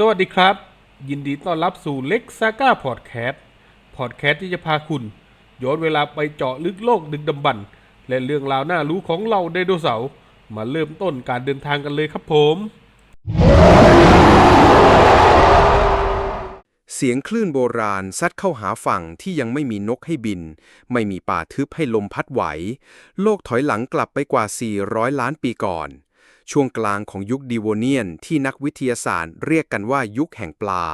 สวัสดีครับ ยินดีต้อนรับสู่เล็กซาก้าพอดแคสต์พอดแคสต์ที่จะพาคุณ ย้อนเวลาไปเจาะลึกโลกดึกดำบรรพ์และเรื่องราวน่ารู้ของเราไดโนเสาร์มาเริ่มต้นการเดินทางกันเลยครับผม เสียงคลื่นโบราณซัดเข้าหาฝั่งที่ยังไม่มีนกให้บิน ไม่มีป่าทึบให้ลมพัดไหว โลกถอยหลังกลับไปกว่า 400 ล้านปีก่อน ช่วงกลางของยุคดีโวเนียนที่นักวิทยาศาสตร์เรียกกันว่ายุคแห่งปลา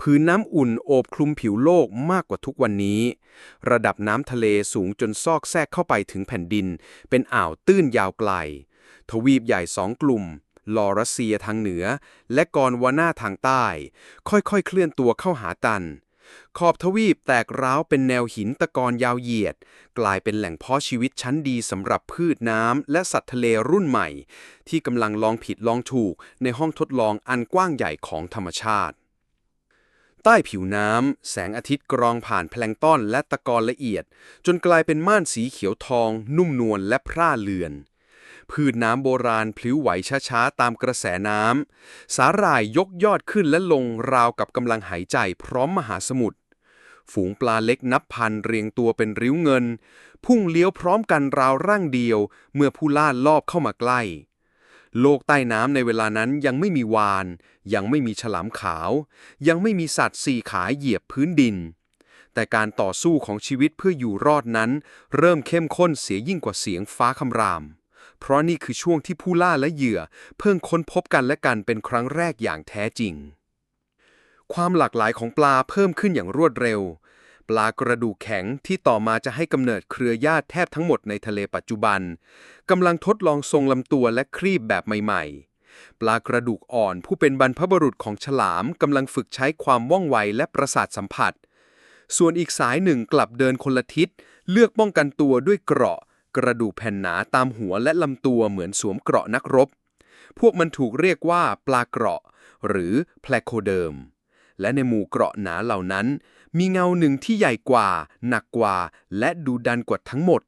พื้นน้ำอุ่นโอบคลุมผิวโลกมากกว่าทุกวันนี้ ระดับน้ำทะเลสูงจนซอกแซกเข้าไปถึงแผ่นดิน เป็นอ่าวตื้นยาวไกล ทวีปใหญ่สองกลุ่มลอรัสเซียทางเหนือ และกอนวาน่าทางใต้ ค่อยๆ เคลื่อนตัวเข้าหาตัน ขอบทวีปแตกร้าวเป็นแนวหินตะกอนยาวเหยียด กลายเป็นแหล่งเพาะชีวิตชั้นดีสำหรับพืชน้ำและสัตว์ทะเลรุ่นใหม่ ที่กำลังลองผิดลองถูกในห้องทดลองอันกว้างใหญ่ของธรรมชาติ ใต้ผิวน้ำ แสงอาทิตย์กรองผ่านแพลงต้อนและตะกอนละเอียด จนกลายเป็นม่านสีเขียวทอง นุ่มนวลและพร่าเลือน พืชน้ำโบราณพลิ้วไหวช้าๆ ตามกระแสน้ำ สาหร่ายยกยอดขึ้นและลงราวกับกำลังหายใจพร้อมมหาสมุทร ฝูงปลาเล็กนับพันเรียงตัวเป็นริ้วเงิน พุ่งเลี้ยวพร้อมกันราวร่างเดียว เมื่อผู้ล่าลอบเข้ามาใกล้ โลกใต้น้ำในเวลานั้นยังไม่มีวาน ยังไม่มีฉลามขาว ยังไม่มีสัตว์สี่ขาเหยียบพื้นดินแต่การต่อสู้ของชีวิตเพื่ออยู่รอดนั้น เริ่มเข้มข้นเสียยิ่งกว่าเสียงฟ้าคำราม เพราะนี่คือช่วงที่ผู้ล่าและเหยื่อ เพิ่งค้นพบกันและกันเป็นครั้งแรกอย่างแท้จริง ความหลากหลายของปลาเพิ่มขึ้นอย่างรวดเร็ว ปลากระดูกแข็งที่ต่อมาจะให้กำเนิดเครือญาติแทบทั้งหมดในทะเลปัจจุบันกำลังทดลองทรงลำตัวและครีบแบบใหม่ๆปลากระดูกอ่อนผู้เป็นบรรพบุรุษของฉลามกำลังฝึกใช้ความว่องไวและประสาทสัมผัส ส่วนอีกสายหนึ่งกลับเดินคนละทิศ เลือกป้องกันตัวด้วยเกราะ กระดูกแผ่นหนาตามหัวและลำตัวเหมือนสวมเกราะนักรบ พวกมันถูกเรียกว่าปลาเกราะ หรือแพลโคเดิม และในหมู่เกราะหนาเหล่านั้น มีเงาหนึ่งที่ใหญ่กว่า หนักกว่า และดูดันกว่าทั้งหมด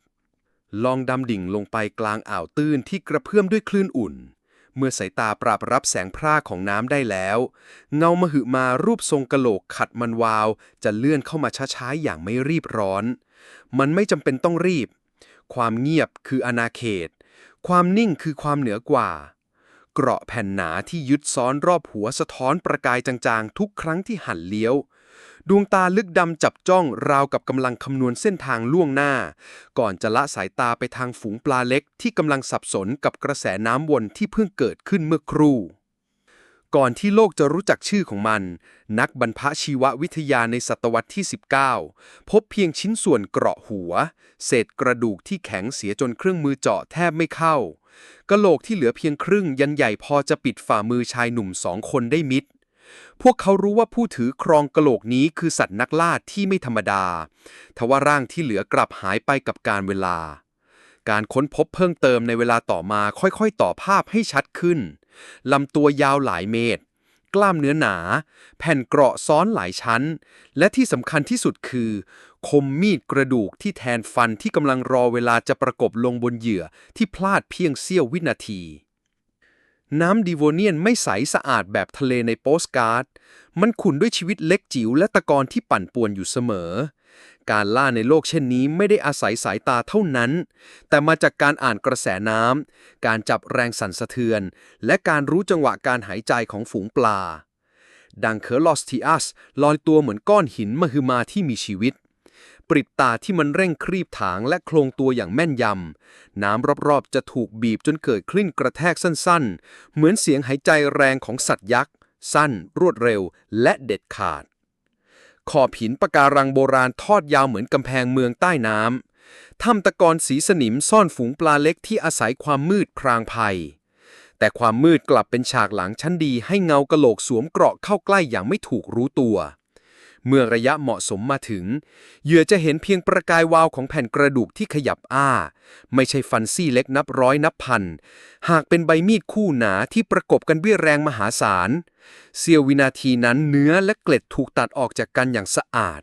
ลองดำดิ่งลงไปกลางอ่าวตื้นที่กระเพื่อมด้วยคลื่นอุ่น เมื่อสายตาปราบรับแสงพร่าของน้ำได้แล้ว เงามหึมารูปทรงกะโหลกขัดมันวาว จะเลื่อนเข้ามาช้าๆอย่างไม่รีบร้อน มันไม่จำเป็นต้องรีบ ความเงียบคืออาณาเขต ความนิ่งคือความเหนือกว่า เกราะแผ่นหนาที่ยึดซ้อนรอบหัวสะท้อนประกายจางๆ ทุกครั้งที่หันเลี้ยว ดวงตาลึกดำจับจ้องราวกับกำลังคำนวณเส้นทางล่วงหน้า ก่อนจะละสายตาไปทางฝูงปลาเล็กที่กำลังสับสนกับกระแสน้ำวนที่เพิ่งเกิดขึ้นเมื่อครู่ ก่อนที่โลกจะรู้จักชื่อของมัน นักบรรพชีววิทยาในศตวรรษที่ 19 พบเพียงชิ้นส่วนเกราะหัว เศษกระดูกที่แข็งเสียจนเครื่องมือเจาะแทบไม่เข้ากะโหลกที่เหลือเพียงครึ่งยันใหญ่พอจะปิดฝ่ามือชายหนุ่มสองคนได้มิดพวกเขารู้ว่าผู้ถือครองกะโหลกนี้คือสัตว์นักล่าที่ไม่ธรรมดา ทว่าร่างที่เหลือกลับหายไปกับการเวลา การค้นพบเพิ่มเติมในเวลาต่อมาค่อยๆ ต่อภาพให้ชัดขึ้น ลำตัวยาวหลายเมตร กล้ามเนื้อหนา แผ่นเกราะซ้อนหลายชั้น และที่สำคัญที่สุดคือ คมมีดกระดูกที่แทนฟันที่กำลังรอเวลาจะประกบลงบนเหยื่อที่พลาดเพียงเสี้ยววินาทีน้ำดีโวเนียนไม่ใสสะอาดแบบทะเลในโปสการ์ด มันขุ่นด้วยชีวิตเล็กจิ๋วและตะกอนที่ปั่นป่วนอยู่เสมอ การล่าในโลกเช่นนี้ไม่ได้อาศัยสายตาเท่านั้น แต่มาจากการอ่านกระแสน้ำ การจับแรงสั่นสะเทือน และการรู้จังหวะการหายใจของฝูงปลา ดังเคอร์ลอสทีอัสลอยตัวเหมือนก้อนหินมหึมาที่มีชีวิต ปริบตาที่มันเร่งครีบถางและโครงตัวอย่างแม่นยำ น้ำรอบๆจะถูกบีบจนเกิดคลื่นกระแทกสั้นๆ เหมือนเสียงหายใจแรงของสัตว์ยักษ์ สั้น รวดเร็ว และเด็ดขาด ขอบหินปะการังโบราณทอดยาวเหมือนกำแพงเมืองใต้น้ำถ้ำตะกอนสีสนิมซ่อนฝูงปลาเล็กที่อาศัยความมืดพรางภัย แต่ความมืดกลับเป็นฉากหลังชั้นดีให้เงากะโหลกสวมเกราะเข้าใกล้อย่างไม่ถูกรู้ตัว เมื่อระยะเหมาะสมมาถึง เหยื่อจะเห็นเพียงประกายวาวของแผ่นกระดูกที่ขยับอ้า ไม่ใช่ฟันซี่เล็กนับร้อยนับพัน หากเป็นใบมีดคู่หนาที่ประกบกันด้วยแรงมหาศาล เสี้ยววินาทีนั้นเนื้อและเกล็ดถูกตัดออกจากกันอย่างสะอาด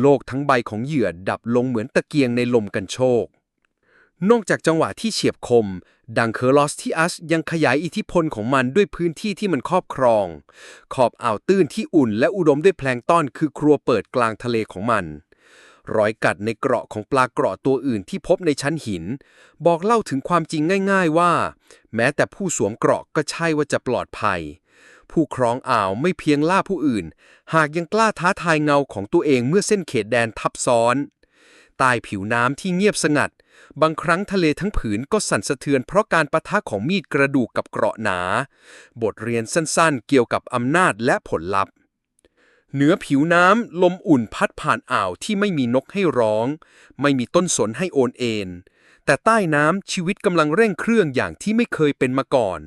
โลกทั้งใบของเหยื่อดับลงเหมือนตะเกียงในลมกันโชค นอกจากจังหวะที่เฉียบคม ดังเคอร์ลอสที่อัสยังขยายอิทธิพลของมันด้วยพื้นที่ที่มันครอบครอง ขอบอ่าวตื้นที่อุ่นและอุดมด้วยแพลงต้อนคือครัวเปิดกลางทะเลของมัน รอยกัดในเกราะของปลาเกราะตัวอื่นที่พบในชั้นหิน บอกเล่าถึงความจริงง่าย ๆว่า แม้แต่ผู้สวมเกราะก็ใช่ว่าจะปลอดภัย ผู้ครองอ่าวไม่เพียงล่าผู้อื่น หากยังกล้าท้าทายเงาของตัวเองเมื่อเส้นเขตแดนทับซ้อนใต้ผิวน้ำที่เงียบสงัด บางครั้งทะเลทั้งผืนก็สั่นสะเทือนเพราะการประทะของมีดกระดูกกับเกราะหนา บทเรียนสั้นๆ เกี่ยวกับอำนาจและผลลัพธ์เหนือผิวน้ำลมอุ่นพัดผ่านอ่าวที่ไม่มีนกให้ร้อง ไม่มีต้นสนให้โอนเอ็นแต่ใต้น้ำชีวิตกำลังเร่งเครื่องอย่างที่ไม่เคยเป็นมาก่อน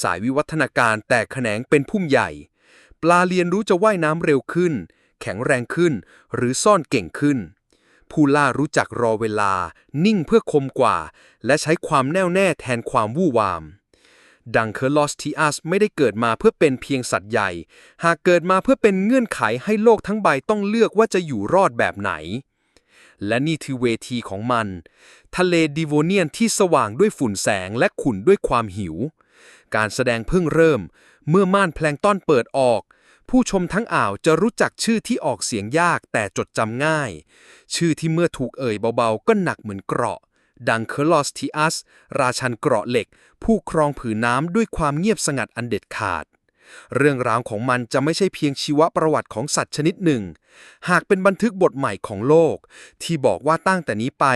สายวิวัฒนาการแตกแขนงเป็นพุ่มใหญ่ ปลาเรียนรู้จะว่ายน้ำเร็วขึ้น แข็งแรงขึ้น หรือซ่อนเก่งขึ้น ผู้ล่ารู้จักรอเวลา นิ่งเพื่อคมกว่า และใช้ความแน่วแน่แทนความวู่วาม ดังเคอร์ลอสทีอัสไม่ได้เกิดมาเพื่อเป็นเพียงสัตว์ใหญ่ หากเกิดมาเพื่อเป็นเงื่อนไขให้โลกทั้งใบต้องเลือกว่าจะอยู่รอดแบบไหน และนี่คือเวทีของมัน ทะเลดิโวเนียนที่สว่างด้วยฝุ่นแสงและขุ่นด้วยความหิว การแสดงเพิ่งเริ่ม เมื่อม่านแพลงต้อนเปิดออก ผู้ชมทั้งอ่าวจะรู้จักชื่อที่ออกเสียงยากแต่จดจำง่าย ชื่อที่เมื่อถูกเอ่ยเบาๆ ก็หนักเหมือนเกราะ ดังเคอร์ลอสทีอัส ราชันเกราะเหล็ก ผู้ครองผืนน้ำด้วยความเงียบสงัดอันเด็ดขาด เรื่องราวของมันจะไม่ใช่เพียงชีวประวัติของสัตว์ชนิดหนึ่ง หากเป็นบันทึกบทใหม่ของโลก ที่บอกว่าตั้งแต่นี้ไป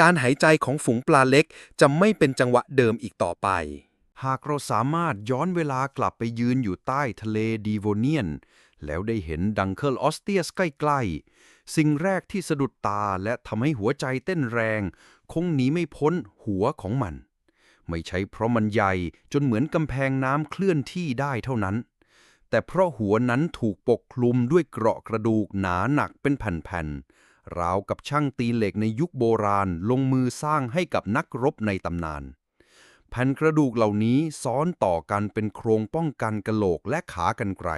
การหายใจของฝูงปลาเล็กจะไม่เป็นจังหวะเดิมอีกต่อไป หากเราสามารถย้อนเวลากลับไปยืนอยู่ใต้ทะเลดีโวเนียน แล้วได้เห็นดังเคิลออสเตียสใกล้ๆ สิ่งแรกที่สะดุดตาและทำให้หัวใจเต้นแรง คงหนีไม่พ้นหัวของมัน ไม่ใช่เพราะมันใหญ่จนเหมือนกำแพงน้ำเคลื่อนที่ได้เท่านั้น แต่เพราะหัวนั้นถูกปกคลุมด้วยเกราะกระดูกหนาหนักเป็นแผ่นๆราวกับช่างตีเหล็กในยุคโบราณลงมือสร้างให้กับนักรบในตำนาน แผ่นกระดูกเหล่านี้ซ้อนต่อกันเป็นโครงป้องกันกระโหลกและขากันไกร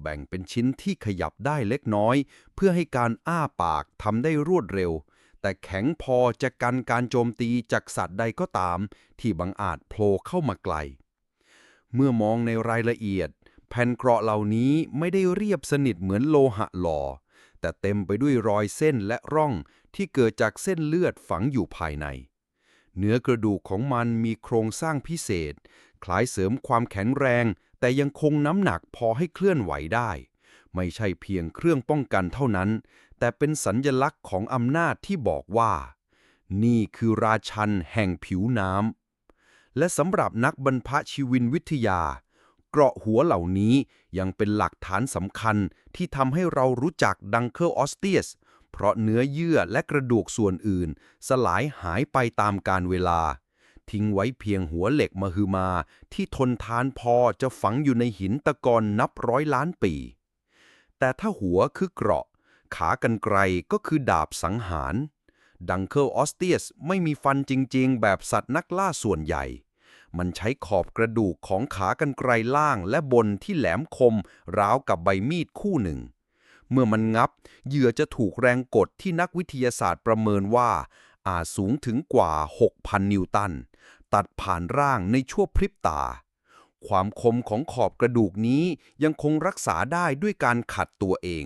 แบ่งเป็นชิ้นที่ขยับได้เล็กน้อย เพื่อให้การอ้าปากทำได้รวดเร็ว แต่แข็งพอจะกันการโจมตีจากสัตว์ใดก็ตาม ที่บังอาจโผล่เข้ามาไกล เมื่อมองในรายละเอียด แผ่นเกราะเหล่านี้ไม่ได้เรียบสนิทเหมือนโลหะหล่อ แต่เต็มไปด้วยรอยเส้นและร่องที่เกิดจากเส้นเลือดฝังอยู่ภายใน เนื้อกระดูกของมันมีโครงสร้างพิเศษ คล้ายเสริมความแข็งแรง แต่ยังคงน้ำหนักพอให้เคลื่อนไหวได้ ไม่ใช่เพียงเครื่องป้องกันเท่านั้น แต่เป็นสัญญลักษณ์ของอำนาจที่บอกว่า นี่คือราชันแห่งผิวน้ำ และสำหรับนักบรรพชีวินวิทยา เกราะหัวเหล่านี้ยังเป็นหลักฐานสำคัญที่ทำให้เรารู้จักดังเคิลออสเตียส เพราะเนื้อเยื่อและกระดูกส่วนอื่น สลายหายไปตามกาลเวลา ทิ้งไว้เพียงหัวเหล็กมหึมา ที่ทนทานพอจะฝังอยู่ในหินตะกอนนับร้อยล้านปี แต่ถ้าหัวคือเกราะ ขากรรไกรก็คือดาบสังหาร ดังเคิลออสเตียสไม่มีฟันจริง ๆ แบบสัตว์นักล่าส่วนใหญ่มันใช้ขอบกระดูกของขากรรไกรล่างและบนที่แหลมคม ราวกับใบมีดคู่หนึ่ง เมื่อมันงับ เหยื่อจะถูกแรงกดที่นักวิทยาศาสตร์ประเมินว่า อาจสูงถึงกว่า 6,000 นิวตัน ตัดผ่านร่างในชั่วพริบตา ความคมของขอบกระดูกนี้ยังคงรักษาได้ด้วยการขัดตัวเอง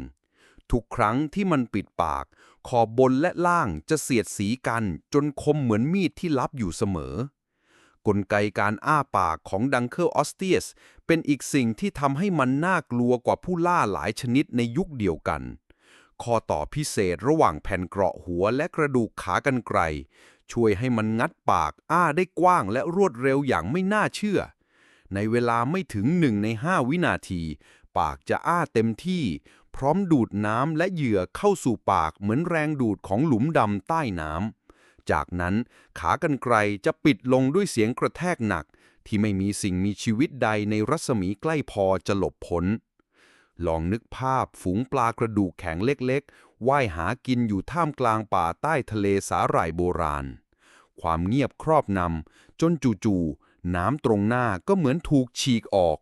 ทุกครั้งที่มันปิดปาก ขอบบนและล่างจะเสียดสีกันจนคมเหมือนมีดที่ลับอยู่เสมอ กลไกการอ้าปากของดังเคิลออสเตียส เป็นอีกสิ่งที่ทำให้มันน่ากลัวกว่าผู้ล่าหลายชนิดในยุคเดียวกัน ข้อต่อพิเศษระหว่างแผ่นเกราะหัวและกระดูกขากันไกรช่วยให้มันงัดปากอ้าได้กว้างและรวดเร็วอย่างไม่น่าเชื่อ ในเวลาไม่ถึงหนึ่งในห้าวินาที ปากจะอ้าเต็มที่ พร้อมดูดน้ำและเหยื่อเข้าสู่ปากเหมือนแรงดูดของหลุมดำใต้น้ำ จากนั้นขากรรไกรจะปิดลงด้วยเสียงกระแทกหนัก ที่ไม่มีสิ่งมีชีวิตใดในรัศมีใกล้พอจะหลบพ้น ลองนึกภาพฝูงปลากระดูกแข็งเล็กๆว่ายหากินอยู่ท่ามกลางป่าใต้ทะเลสาหร่ายโบราณ ความเงียบครอบนำจนจู่ๆน้ำตรงหน้าก็เหมือนถูกฉีกออก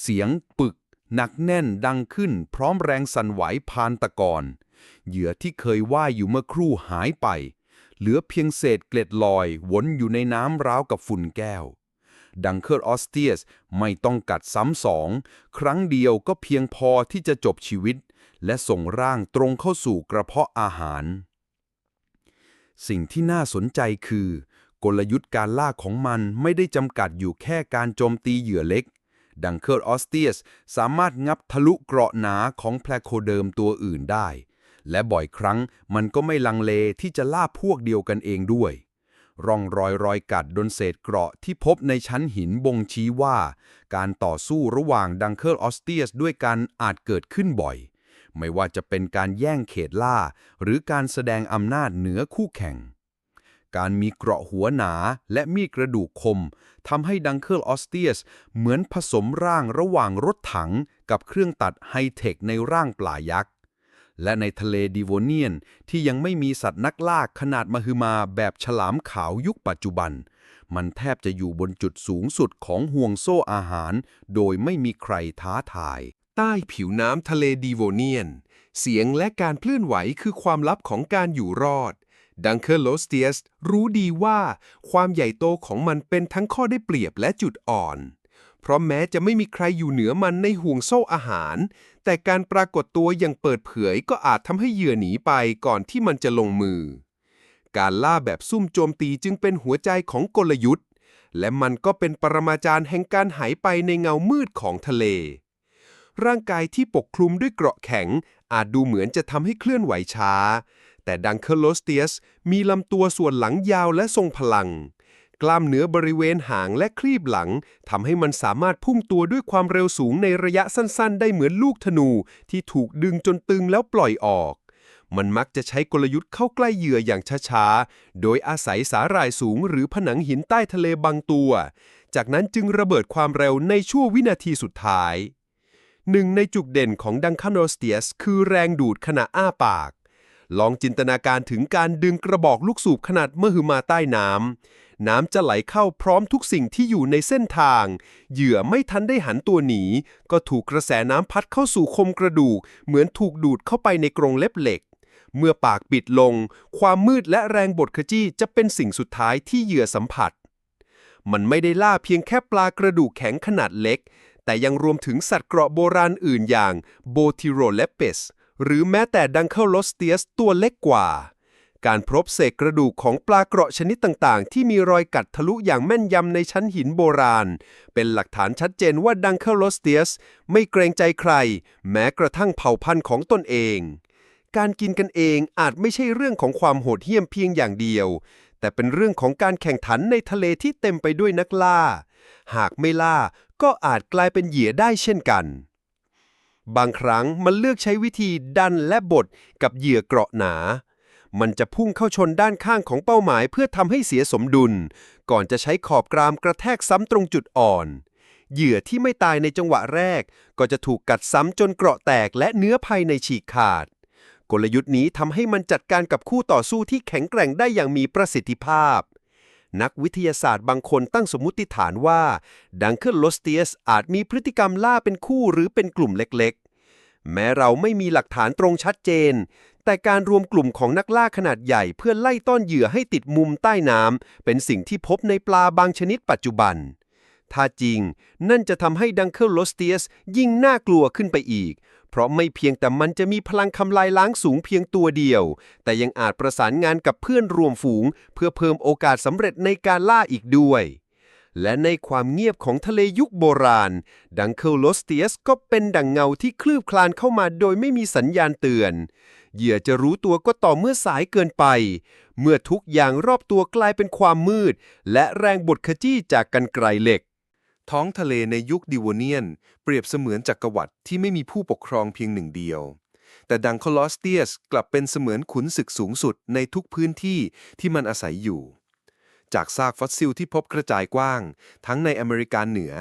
เสียงปึกหนักแน่นดังขึ้นพร้อมแรงสั่นไหวพานตะกอนเหยื่อที่เคยว่ายอยู่เมื่อครู่หายไป เหลือเพียงเศษเกล็ดลอยวนอยู่ในน้ำราวกับฝุ่นแก้ว ดังเคิลออสเตียสไม่ต้องกัดซ้ำสอง ครั้งเดียวก็เพียงพอที่จะจบชีวิต และส่งร่างตรงเข้าสู่กระเพาะอาหาร สิ่งที่น่าสนใจคือ กลยุทธ์การล่าของมันไม่ได้จำกัดอยู่แค่การโจมตีเหยื่อเล็ก ดังเคิลออสเตียสสามารถงับทะลุเกราะหนาของแพลโคเดิมตัวอื่นได้ และบ่อยครั้งมันก็ไม่ลังเลที่จะล่าพวกเดียวกันเองด้วย ร่องรอยรอยกัดโดนเศษเกราะที่พบในชั้นหินบ่งชี้ว่า การต่อสู้ระหว่างดังเคิลออสเตียสด้วยกันอาจเกิดขึ้นบ่อย ไม่ว่าจะเป็นการแย่งเขตล่า หรือการแสดงอำนาจเหนือคู่แข่งการมีเกราะหัวหนาและมีกระดูกคมทำให้ดังเคิลออสเตียสเหมือนผสมร่างระหว่างรถถังกับเครื่องตัดไฮเทคในร่างปลายักษ์ และในทะเลดิโวเนียนที่ยังไม่มีสัตว์นักล่าขนาดมหึมาแบบฉลามขาวยุคปัจจุบัน มันแทบจะอยู่บนจุดสูงสุดของห่วงโซ่อาหาร โดยไม่มีใครท้าทาย ใต้ผิวน้ำทะเลดีโวเนียน เสียงและการเคลื่อนไหวคือความลับของการอยู่รอดดังเคอร์โลสเตียสรู้ดีว่า ความใหญ่โตของมันเป็นทั้งข้อได้เปรียบและจุดอ่อน เพราะแม้จะไม่มีใครอยู่เหนือมันในห่วงโซ่อาหาร แต่การปรากฏตัวอย่างเปิดเผยก็อาจทำให้เหยื่อหนีไปก่อนที่มันจะลงมือ การล่าแบบซุ่มโจมตีจึงเป็นหัวใจของกลยุทธ์ และมันก็เป็นปรมาจารย์แห่งการหายไปในเงามืดของทะเล ร่างกายที่ปกคลุมด้วยเกราะแข็ง อาจดูเหมือนจะทำให้เคลื่อนไหวช้า แต่ดังเคอร์โลสเตียสมีลำตัวส่วนหลังยาวและทรงพลัง กล้ามเนื้อบริเวณหางและคลีบหลังทำให้มันสามารถพุ่งตัวด้วยความเร็วสูงในระยะสั้น ๆ ได้เหมือนลูกธนู ที่ถูกดึงจนตึงแล้วปล่อยออก มันมักจะใช้กลยุทธ์เข้าใกล้เหยื่ออย่างช้าๆ โดยอาศัยสาหร่ายสูงหรือผนังหินใต้ทะเลบางตัว จากนั้นจึงระเบิดความเร็วในชั่ววินาทีสุดท้ายหนึ่งในจุดเด่นของดังคานโอสเตียสคือแรงดูดขณะอ้าปาก ลองจินตนาการถึงการดึงกระบอกลูกสูบขนาดมหึมาใต้น้ำ น้ำจะไหลเข้าพร้อมทุกสิ่งที่อยู่ในเส้นทาง เหยื่อไม่ทันได้หันตัวหนี ก็ถูกกระแสน้ำพัดเข้าสู่คมกระดูก เหมือนถูกดูดเข้าไปในกรงเล็บเหล็ก เมื่อปากปิดลง ความมืดและแรงบดขยี้จะเป็นสิ่งสุดท้ายที่เหยื่อสัมผัส มันไม่ได้ล่าเพียงแค่ปลากระดูกแข็งขนาดเล็ก แต่ยังรวมถึงสัตว์เกราะโบราณอื่นอย่างโบทิโรเลปเปสหรือแม้แต่ดังเคิลโลสเตียสตัวเล็กกว่า การพบเศษกระดูกของปลาเกราะชนิดต่างๆ ที่มีรอยกัดทะลุอย่างแม่นยำในชั้นหินโบราณ เป็นหลักฐานชัดเจนว่าดังเคลโลสเตียส ไม่เกรงใจใคร แม้กระทั่งเผ่าพันธุ์ของตนเอง การกินกันเองอาจไม่ใช่เรื่องของความโหดเหี้ยมเพียงอย่างเดียว แต่เป็นเรื่องของการแข่งขันในทะเลที่เต็มไปด้วยนักล่า หากไม่ล่าก็อาจกลายเป็นเหยื่อได้เช่นกันบางครั้งมันเลือกใช้วิธีดันและบดกับเหยื่อเกราะหนา มันจะพุ่งเข้าชนด้านข้างของเป้าหมายเพื่อทำให้เสียสมดุล ก่อนจะใช้ขอบกรามกระแทกซ้ำตรงจุดอ่อน เหยื่อที่ไม่ตายในจังหวะแรก ก็จะถูกกัดซ้ำจนเกราะแตกและเนื้อภายในฉีกขาด กลยุทธ์นี้ทำให้มันจัดการกับคู่ต่อสู้ที่แข็งแกร่งได้อย่างมีประสิทธิภาพ นักวิทยาศาสตร์บางคนตั้งสมมติฐานว่าดังเคิลโลสเตียสอาจมีพฤติกรรมล่าเป็นคู่หรือเป็นกลุ่มเล็ก แม้เราไม่มีหลักฐานตรงชัดเจน แต่การรวมกลุ่มของนักล่าขนาดใหญ่เพื่อไล่ต้อนเหยื่อให้ติดมุมใต้น้ำเป็นสิ่งที่พบในปลาบางชนิดปัจจุบัน ถ้าจริง นั่นจะทำให้ดังเคิลโลสเตียสยิ่งน่ากลัวขึ้นไปอีก เพราะไม่เพียงแต่มันจะมีพลังคำลายล้างสูงเพียงตัวเดียว แต่ยังอาจประสานงานกับเพื่อนรวมฝูง เพื่อเพิ่มโอกาสสำเร็จในการล่าอีกด้วย และในความเงียบของทะเลยุคโบราณ ดังเคิลโลสเตียสก็เป็นดังเงาที่คลืบคลานเข้ามาโดยไม่มีสัญญาณเตือน เหยื่อจะรู้ตัวก็ต่อเมื่อสายเกินไป เมื่อทุกอย่างรอบตัวกลายเป็นความมืด และแรงบดขจี้จากกันไกลเหล็ก ท้องทะเลในยุคดิวเนียน เปรียบเสมือนจักรวรรดิที่ไม่มีผู้ปกครองเพียงหนึ่งเดียวแต่ดังคอลอสเตียสกลับเป็นเสมือนขุนศึกสูงสุดในทุกพื้นที่ที่มันอาศัยอยู่ จากซากฟอสซิลที่พบกระจายกว้าง ทั้งในอเมริกาเหนือ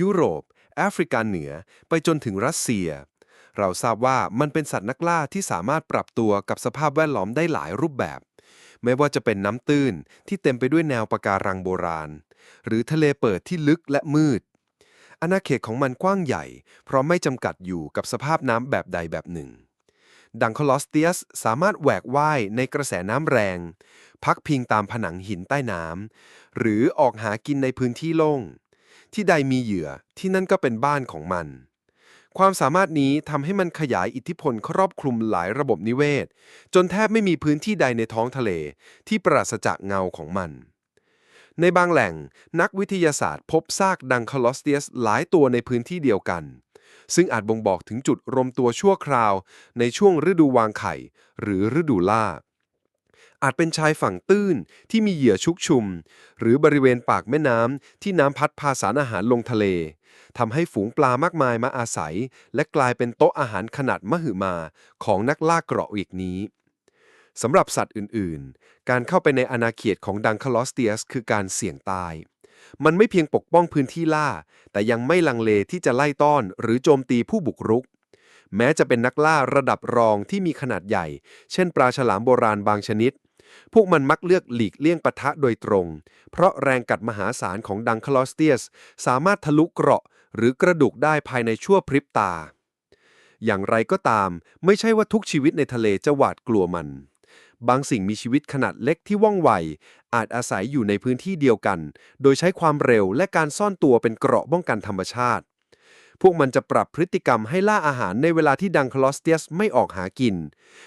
ยุโรป แอฟริกาเหนือ ไปจนถึงรัสเซีย เราทราบว่ามันเป็นสัตว์นักล่าที่สามารถปรับตัวกับสภาพแวดล้อมได้หลายรูปแบบ ไม่ว่าจะเป็นน้ำตื้นที่เต็มไปด้วยแนวปะการังโบราณ หรือทะเลเปิดที่ลึกและมืดอาณาเขตของมันกว้างใหญ่ เพราะไม่จำกัดอยู่กับสภาพน้ำแบบใดแบบหนึ่ง ดังคลอสเตียสสามารถแหวกว่ายในกระแสน้ำแรง พักพิงตามผนังหินใต้น้ำหรือออกหากินในพื้นที่โล่ง ที่ใดมีเหยื่อที่นั่นก็เป็นบ้านของมัน ความสามารถนี้ทำให้มันขยายอิทธิพลครอบคลุมหลายระบบนิเวศ จนแทบไม่มีพื้นที่ใดในท้องทะเล ที่ปราศจากเงาของมันในบางแหล่งนักวิทยาศาสตร์พบซากดังคลอสเตียสหลายตัวในพื้นที่เดียวกัน ซึ่งอาจบ่งบอกถึงจุดรวมตัวชั่วคราว ในช่วงฤดูวางไข่ หรือฤดูล่า อาจเป็นชายฝั่งตื้นที่มีเหยื่อชุกชุม หรือบริเวณปากแม่น้ำที่น้ำพัดพาสารอาหารลงทะเลทำให้ฝูงปลามากมายมาอาศัย และกลายเป็นโต๊ะอาหารขนาดมหึมาของนักล่าเกราะอีกนี้สำหรับสัตว์อื่น ๆ การเข้าไปในอาณาเขตของดังคลอสเตียส คือการเสี่ยงตาย มันไม่เพียงปกป้องพื้นที่ล่า แต่ยังไม่ลังเลที่จะไล่ต้อนหรือโจมตีผู้บุกรุก แม้จะเป็นนักล่าระดับรองที่มีขนาดใหญ่ เช่น ปลาฉลามโบราณบางชนิด พวกมันมักเลือกหลีกเลี่ยงปะทะโดยตรง เพราะแรงกัดมหาศาลของดังคลอสเตียส สามารถทะลุเกราะ หรือกระดูกได้ภายในชั่วพริบตา อย่างไรก็ตาม ไม่ใช่ว่าทุกชีวิตในทะเลจะหวาดกลัวมัน บางสิ่งมีชีวิตขนาดเล็กที่ว่องไว อาจอาศัยอยู่ในพื้นที่เดียวกัน โดยใช้ความเร็วและการซ่อนตัวเป็นเกราะป้องกันธรรมชาติ พวกมันจะปรับพฤติกรรมให้ล่าอาหารในเวลาที่ดังคลอสเตียสไม่ออกหากิน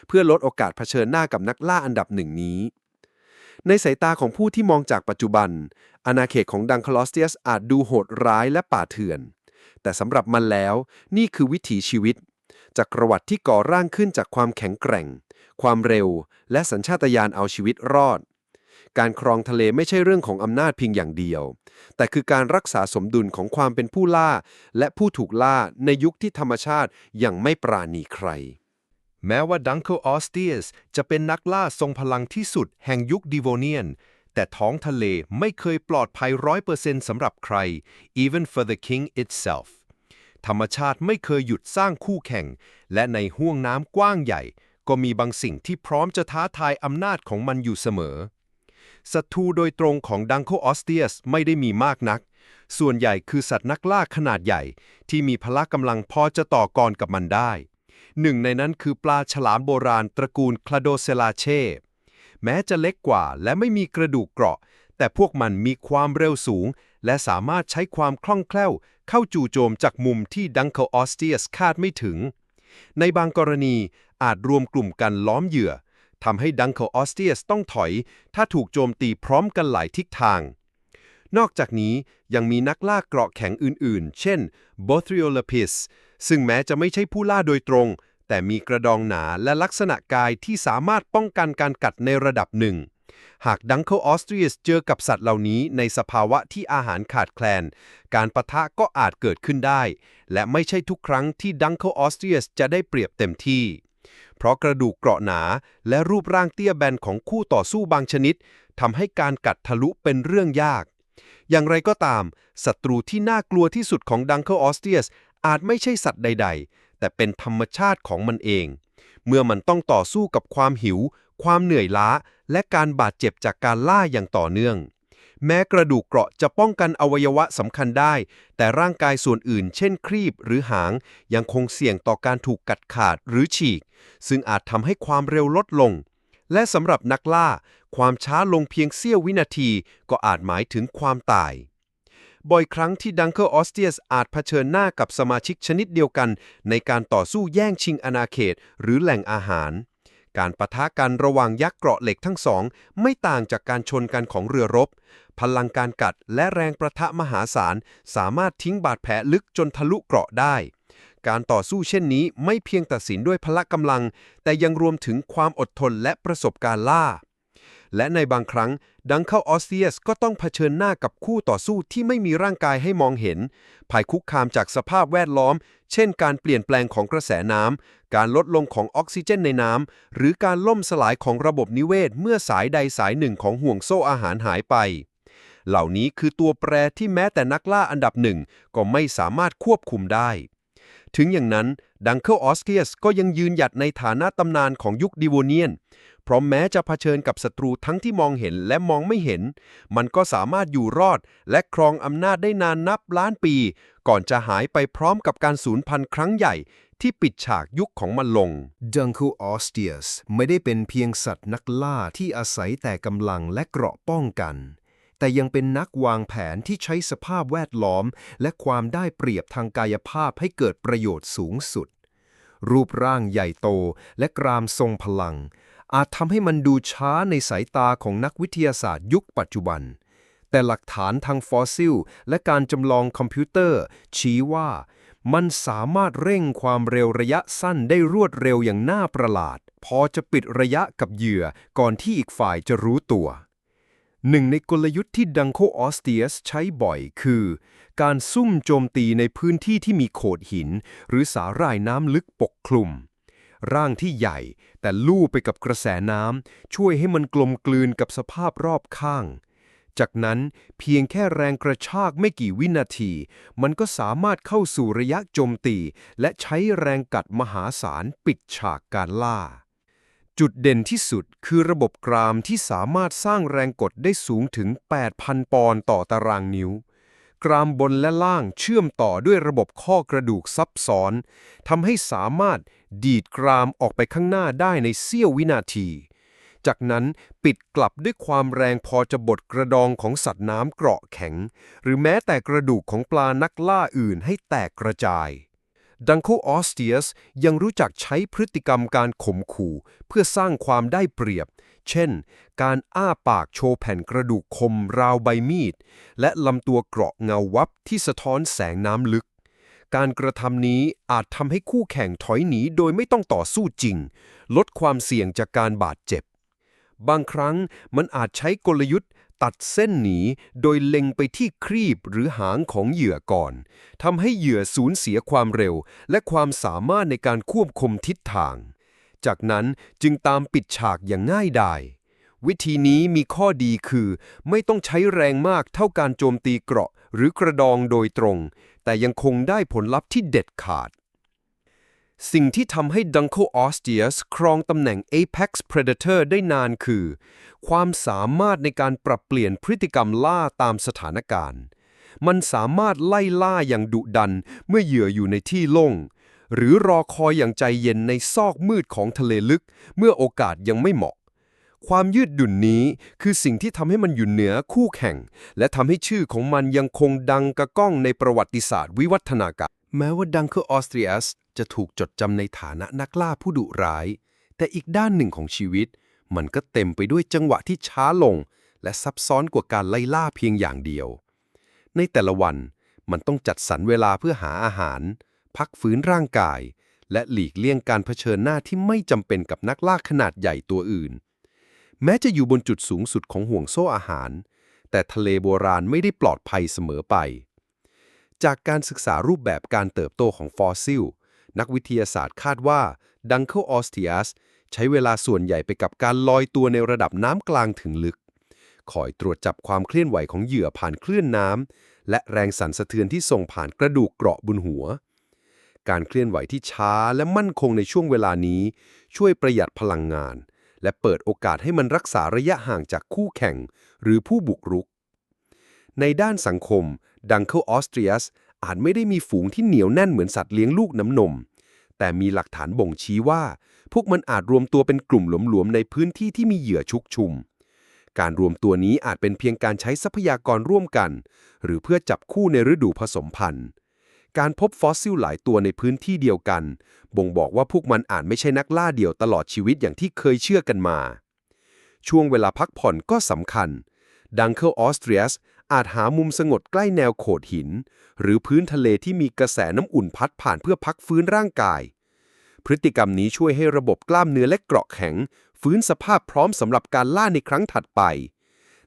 เพื่อลดโอกาสเผชิญหน้ากับนักล่าอันดับหนึ่งนี้ในสายตาของผู้ที่มองจากปัจจุบัน อาณาเขตของดังคลอสเตียสอาจดูโหดร้ายและป่าเถื่อน แต่สำหรับมันแล้วนี่คือวิถีชีวิตจักประวรรดิที่ก่อร่างขึ้นจากความแข็งแกร่ง ความเร็ว และสัญชาตญาณเอาชีวิตรอด การครองทะเลไม่ใช่เรื่องของอำนาจเพียงอย่างเดียว แต่คือการรักษาสมดุลของความเป็นผู้ล่า และผู้ถูกล่าในยุคที่ธรรมชาติยังไม่ปราณีใคร แม้ว่าดังเคิลออสเตียสจะเป็นนักล่าทรงพลังที่สุดแห่งยุคดิโวเนียน แต่ท้องทะเลไม่เคยปลอดภัยร้อยเปอร์เซ็นต์สำหรับใคร even for the king itself ธรรมชาติไม่เคยหยุดสร้างคู่แข่ง และในห้วงน้ำกว้างใหญ่ ก็มีบางสิ่งที่พร้อมจะท้าทายอำนาจของมันอยู่เสมอ ศัตรูโดยตรงของดังโคออสเตียสไม่ได้มีมากนัก ส่วนใหญ่คือสัตว์นักล่าขนาดใหญ่ ที่มีพละกำลังพอจะต่อกรกับมันได้ หนึ่งในนั้นคือปลาฉลามโบราณตระกูลคลาโดเซลาเช่แม้จะเล็กกว่าและไม่มีกระดูกเกราะ แต่พวกมันมีความเร็วสูง และสามารถใช้ความคล่องแคล่ว เข้าจู่โจมจากมุมที่ดังเคออสเตียสคาดไม่ถึงในบางกรณี อาจรวมกลุ่มกันล้อมเหยื่อทำให้ดังเคิลออสเตียสต้องถอย ถ้าถูกโจมตีพร้อมกันหลายทิศทาง นอกจากนี้ยังมีนักล่าเกราะแข็งอื่นๆ เช่น b o t h r i o l a p i s ซึ่งแม้จะไม่ใช่ผู้ล่าโดยตรง แต่มีกระดองหนาและลักษณะกายที่สามารถป้องกันการกัดในระดับหนึ่ง หากดังเคิลออสเตรียสเจอกับสัตว์เหล่านี้ในสภาวะที่อาหารขาดแคลน การประทะก็อาจเกิดขึ้นได้ และไม่ใช่ทุกครั้งที่ดังเคิลออสเตรียสจะได้เปรียบเต็มที่ เพราะกระดูกเกราะหนา และรูปร่างเตี้ยแบนของคู่ต่อสู้บางชนิดทำให้การกัดทะลุเป็นเรื่องยาก อย่างไรก็ตามศัตรูที่น่ากลัวที่สุดของดังเคิลออสเตียสอาจไม่ใช่สัตว์ใด ๆ แต่เป็นธรรมชาติของมันเอง เมื่อมันต้องต่อสู้กับความหิว ความเหนื่อยล้า และการบาดเจ็บจากการล่าอย่างต่อเนื่อง แม้กระดูกเกราะจะป้องกันอวัยวะสำคัญได้ แต่ร่างกายส่วนอื่น เช่นครีบหรือหาง ยังคงเสี่ยงต่อการถูกกัดขาดหรือฉีก ซึ่งอาจทำให้ความเร็วลดลง และสำหรับนักล่า ความช้าลงเพียงเสี้ยววินาที ก็อาจหมายถึงความตาย บ่อยครั้งที่ดังเคิลออสเตียสอาจเผชิญหน้ากับสมาชิกชนิดเดียวกัน ในการต่อสู้แย่งชิงอาณาเขต หรือแหล่งอาหาร การปะทะกันระหว่างยักษ์เกราะเหล็กทั้งสอง ไม่ต่างจากการชนกันของเรือรบ พลังการกัดและแรงประทะมหาศาล สามารถทิ้งบาดแผลลึกจนทะลุเกราะได้ การต่อสู้เช่นนี้ไม่เพียงตัดสินด้วยพละกำลัง แต่ยังรวมถึงความอดทนและประสบการณ์ล่า และในบางครั้งดังเข้าออสเตียสก็ต้องเผชิญหน้ากับคู่ต่อสู้ที่ไม่มีร่างกายให้มองเห็นภายคุกคามจากสภาพแวดล้อม เช่นการเปลี่ยนแปลงของกระแสน้ำ การลดลงของออกซิเจนในน้ำ หรือการล่มสลายของระบบนิเวศ เมื่อสายใดสายหนึ่งของห่วงโซ่อาหารหายไป เหล่านี้คือตัวแปรที่แม้แต่นักล่าอันดับหนึ่งก็ไม่สามารถควบคุมได้ถึงอย่างนั้น ดังเคิลออสเตียสก็ยังยืนหยัดในฐานะตำนานของยุคดิโวเนียน เพราะแม้จะเผชิญกับศัตรูทั้งที่มองเห็นและมองไม่เห็น มันก็สามารถอยู่รอด และครองอำนาจได้นานนับล้านปี ก่อนจะหายไปพร้อมกับการสูญพันธุ์ครั้งใหญ่ที่ปิดฉากยุคของมันลงดังคูออสเตียสไม่ได้เป็นเพียงสัตว์นักล่าที่อาศัยแต่กำลังและเกราะป้องกัน แต่ยังเป็นนักวางแผนที่ใช้สภาพแวดล้อม และความได้เปรียบทางกายภาพให้เกิดประโยชน์สูงสุด รูปร่างใหญ่โตและกรามทรงพลัง อาจทำให้มันดูช้าในสายตาของนักวิทยาศาสตร์ยุคปัจจุบัน แต่หลักฐานทางฟอสซิล และการจำลองคอมพิวเตอร์ ชี้ว่ามันสามารถเร่งความเร็วระยะสั้นได้รวดเร็วอย่างน่าประหลาด พอจะปิดระยะกับเหยื่อก่อนที่อีกฝ่ายจะรู้ตัว หนึ่งในกลยุทธ์ที่ดังโคออสเตียสใช้บ่อยคือ การซุ่มโจมตีในพื้นที่ที่มีโขดหิน หรือสาหร่ายน้ำลึกปกคลุม ร่างที่ใหญ่ แต่ลู่ไปกับกระแสน้ำช่วยให้มันกลมกลืนกับสภาพรอบข้าง จากนั้นเพียงแค่แรงกระชากไม่กี่วินาที มันก็สามารถเข้าสู่ระยะโจมตี และใช้แรงกัดมหาศาลปิดฉากการล่า จุดเด่นที่สุดคือระบบกรามที่สามารถสร้างแรงกดได้สูงถึง 8,000 ปอนด์ต่อตารางนิ้ว กรามบนและล่างเชื่อมต่อด้วยระบบข้อกระดูกซับซ้อนทำให้สามารถดีดกรามออกไปข้างหน้าได้ในเสี้ยววินาที จากนั้นปิดกลับด้วยความแรงพอจะบดกระดองของสัตว์น้ำเกราะแข็ง หรือแม้แต่กระดูกของปลานักล่าอื่นให้แตกกระจายดังโคออสเตียสยังรู้จักใช้พฤติกรรมการข่มขู่ เพื่อสร้างความได้เปรียบ เช่น การอ้าปากโชว์แผ่นกระดูกคมราวใบมีด และลำตัวเกราะเงาวับที่สะท้อนแสงน้ำลึก การกระทำนี้อาจทำให้คู่แข่งถอยหนีโดยไม่ต้องต่อสู้จริง ลดความเสี่ยงจากการบาดเจ็บ บางครั้งมันอาจใช้กลยุทธ์ตัดเส้นหนีโดยเล็งไปที่ครีบหรือหางของเหยื่อก่อนทำให้เหยื่อสูญเสียความเร็ว และความสามารถในการควบคุมทิศทาง จากนั้นจึงตามปิดฉากอย่างง่ายดาย วิธีนี้มีข้อดีคือ ไม่ต้องใช้แรงมากเท่าการโจมตีเกราะหรือกระดองโดยตรง แต่ยังคงได้ผลลัพธ์ที่เด็ดขาด สิ่งที่ทำให้ Dunkel Osteus ครองตำแหน่ง Apex Predator ได้นานคือ ความสามารถในการปรับเปลี่ยนพฤติกรรมล่าตามสถานการณ์มันสามารถไล่ล่าอย่างดุดันเมื่อเหยื่ออยู่ในที่โล่ง หรือรอคอยอย่างใจเย็นในซอกมืดของทะเลลึก เมื่อโอกาสยังไม่เหมาะ ความยืดหยุ่นนี้คือสิ่งที่ทำให้มันอยู่เหนือคู่แข่ง และทำให้ชื่อของมันยังคงดังกระก้องในประวัติศาสตร์วิวัฒนาการ แม้ว่าดังเคอออสเตรียสจะถูกจดจำในฐานะนักล่าผู้ดุร้าย แต่อีกด้านหนึ่งของชีวิต มันก็เต็มไปด้วยจังหวะที่ช้าลง และซับซ้อนกว่าการไล่ล่าเพียงอย่างเดียว ในแต่ละวันมันต้องจัดสรรเวลาเพื่อหาอาหาร พักฟื้นร่างกาย และหลีกเลี่ยงการเผชิญหน้าที่ไม่จำเป็นกับนักล่าขนาดใหญ่ตัวอื่น แม้จะอยู่บนจุดสูงสุดของห่วงโซ่อาหาร แต่ทะเลโบราณไม่ได้ปลอดภัยเสมอไป จากการศึกษารูปแบบการเติบโตของฟอสซิล นักวิทยาศาสตร์คาดว่าดังเคิลออสเทียสใช้เวลาส่วนใหญ่ไปกับการลอยตัวในระดับน้ำกลางถึงลึก คอยตรวจจับความเคลื่อนไหวของเหยื่อผ่านคลื่นน้ำและแรงสั่นสะเทือนที่ส่งผ่านกระดูกเกราะบนหัว การเคลื่อนไหวที่ช้าและมั่นคงในช่วงเวลานี้ ช่วยประหยัดพลังงาน และเปิดโอกาสให้มันรักษาระยะห่างจากคู่แข่ง หรือผู้บุกรุก ในด้านสังคม ดังเคิลออสเตรียสอาจไม่ได้มีฝูงที่เหนียวแน่นเหมือนสัตว์เลี้ยงลูกน้ำนม แต่มีหลักฐานบ่งชี้ว่า พวกมันอาจรวมตัวเป็นกลุ่มหลวมๆในพื้นที่ที่มีเหยื่อชุกชุม การรวมตัวนี้อาจเป็นเพียงการใช้ทรัพยากรร่วมกัน หรือเพื่อจับคู่ในฤดูผสมพันธุ์ การพบฟอสซิลหลายตัวในพื้นที่เดียวกัน บ่งบอกว่าพวกมันอาจไม่ใช่นักล่าเดี่ยวตลอดชีวิตอย่างที่เคยเชื่อกันมา ช่วงเวลาพักผ่อนก็สำคัญ ดังเคิลออสเตรียสอาจหามุมสงบใกล้แนวโขดหิน หรือพื้นทะเลที่มีกระแสน้ำอุ่นพัดผ่านเพื่อพักฟื้นร่างกาย พฤติกรรมนี้ช่วยให้ระบบกล้ามเนื้อและเกราะแข็ง ฟื้นสภาพพร้อมสำหรับการล่าในครั้งถัดไป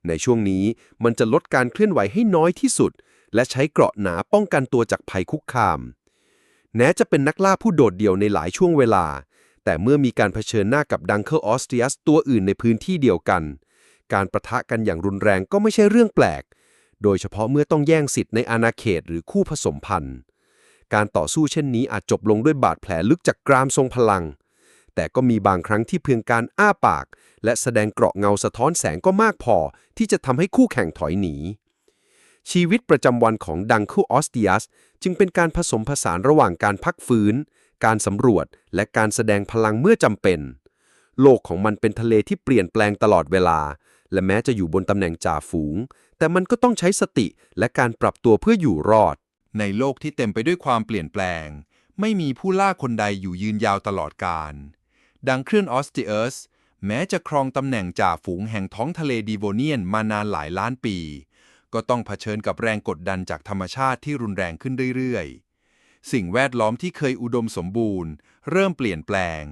ในช่วงนี้มันจะลดการเคลื่อนไหวให้น้อยที่สุด และใช้เกราะหนาป้องกันตัวจากภัยคุกคาม แม้จะเป็นนักล่าผู้โดดเดี่ยวในหลายช่วงเวลา แต่เมื่อมีการเผชิญหน้ากับดังเคิลออสเตรียสตัวอื่นในพื้นที่เดียวกัน การประทะกันอย่างรุนแรงก็ไม่ใช่เรื่องแปลก โดยเฉพาะเมื่อต้องแย่งสิทธิ์ในอาณาเขตหรือคู่ผสมพันธุ์ การต่อสู้เช่นนี้อาจจบลงด้วยบาดแผลลึกจากกรามทรงพลัง แต่ก็มีบางครั้งที่เพียงการอ้าปาก และแสดงเกราะเงาสะท้อนแสงก็มากพอ ที่จะทำให้คู่แข่งถอยหนี ชีวิตประจำวันของดังคูออสเตียสจึงเป็นการผสมผสานระหว่างการพักฟื้น การสำรวจ และการแสดงพลังเมื่อจำเป็น โลกของมันเป็นทะเลที่เปลี่ยนแปลงตลอดเวลา และแม้จะอยู่บนตำแหน่งจ่าฝูง แต่มันก็ต้องใช้สติและการปรับตัวเพื่ออยู่รอด ในโลกที่เต็มไปด้วยความเปลี่ยนแปลง ไม่มีผู้ล่าคนใดอยู่ยืนยาวตลอดกาลดังเคลื่อนออสติเอสแม้จะครองตำแหน่งจ่าฝูงแห่งท้องทะเลดีโวเนียนมานานหลายล้านปี ก็ต้องเผชิญกับแรงกดดันจากธรรมชาติที่รุนแรงขึ้นเรื่อยๆ สิ่งแวดล้อมที่เคยอุดมสมบูรณ์ เริ่มเปลี่ยนแปลง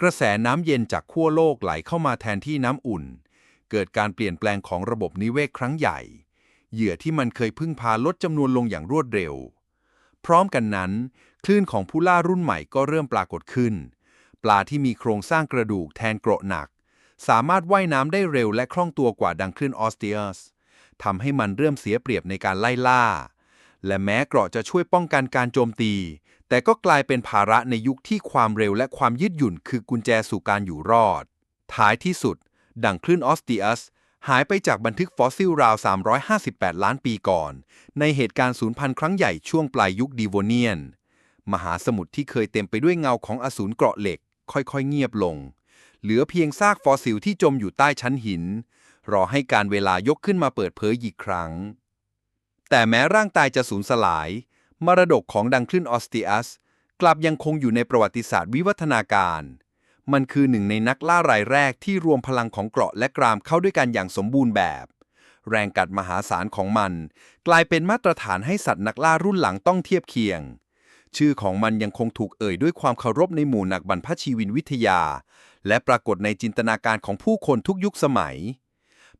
กระแสน้ำเย็นจากขั้วโลกไหลเข้ามาแทนที่น้ำอุ่น เกิดการเปลี่ยนแปลงของระบบนิเวศครั้งใหญ่ เหยื่อที่มันเคยพึ่งพาลดจำนวนลงอย่างรวดเร็ว พร้อมกันนั้น คลื่นของผู้ล่ารุ่นใหม่ก็เริ่มปรากฏขึ้น ปลาที่มีโครงสร้างกระดูกแทนเกราะหนัก สามารถว่ายน้ำได้เร็วและคล่องตัวกว่าดังคลื่นออสเตียส ทำให้มันเริ่มเสียเปรียบในการไล่ล่า และแม้เกราะจะช่วยป้องกันการโจมตี แต่ก็กลายเป็นภาระในยุคที่ความเร็วและความยืดหยุ่นคือกุญแจสู่การอยู่รอด ท้ายที่สุด ดังคลื่นออสเตียสหายไปจากบันทึกฟอสซิลราว 358 ล้านปีก่อน ในเหตุการณ์สูญพันธุ์ครั้งใหญ่ช่วงปลายยุคดีโวเนียน มหาสมุทรที่เคยเต็มไปด้วยเงาของอสูรเกราะเหล็ก ค่อยๆ เงียบลง เหลือเพียงซากฟอสซิลที่จมอยู่ใต้ชั้นหิน รอให้การเวลายกขึ้นมาเปิดเผยอีกครั้ง แต่แม้ร่างตายจะสูญสลาย มรดกของดังคลื่นออสเตียสกลับยังคงอยู่ในประวัติศาสตร์วิวัฒนาการ มันคือหนึ่งในนักล่ารายแรกที่รวมพลังของเกราะและกรามเข้าด้วยกันอย่างสมบูรณ์แบบ แรงกัดมหาศาลของมัน กลายเป็นมาตรฐานให้สัตว์นักล่ารุ่นหลังต้องเทียบเคียงชื่อของมันยังคงถูกเอ่ยด้วยความเคารพในหมู่นักบรรพชีวินวิทยา และปรากฏในจินตนาการของผู้คนทุกยุคสมัย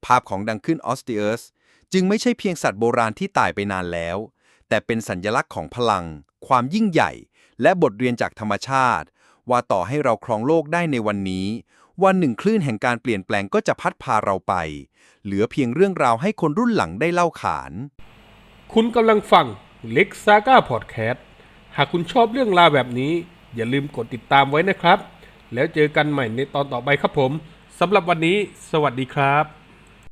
ภาพของดังขึ้นออสเตียสจึงไม่ใช่เพียงสัตว์โบราณที่ตายไปนานแล้ว แต่เป็นสัญญลักษณ์ของพลัง ความยิ่งใหญ่ และบทเรียนจากธรรมชาติ ว่าต่อให้เราครองโลกได้ในวันนี้ วันหนึ่งคลื่นแห่งการเปลี่ยนแปลงก็จะพัดพาเราไป เหลือเพียงเรื่องราวให้คนรุ่นหลังได้เล่าขาน คุณกำลังฟังเล็กซาก้าพอดแคสต์หากคุณชอบเรื่องราวแบบนี้ อย่าลืมกดติดตามไว้นะครับ แล้วเจอกันใหม่ในตอนต่อไปครับผมสำหรับวันนี้ สวัสดีครับ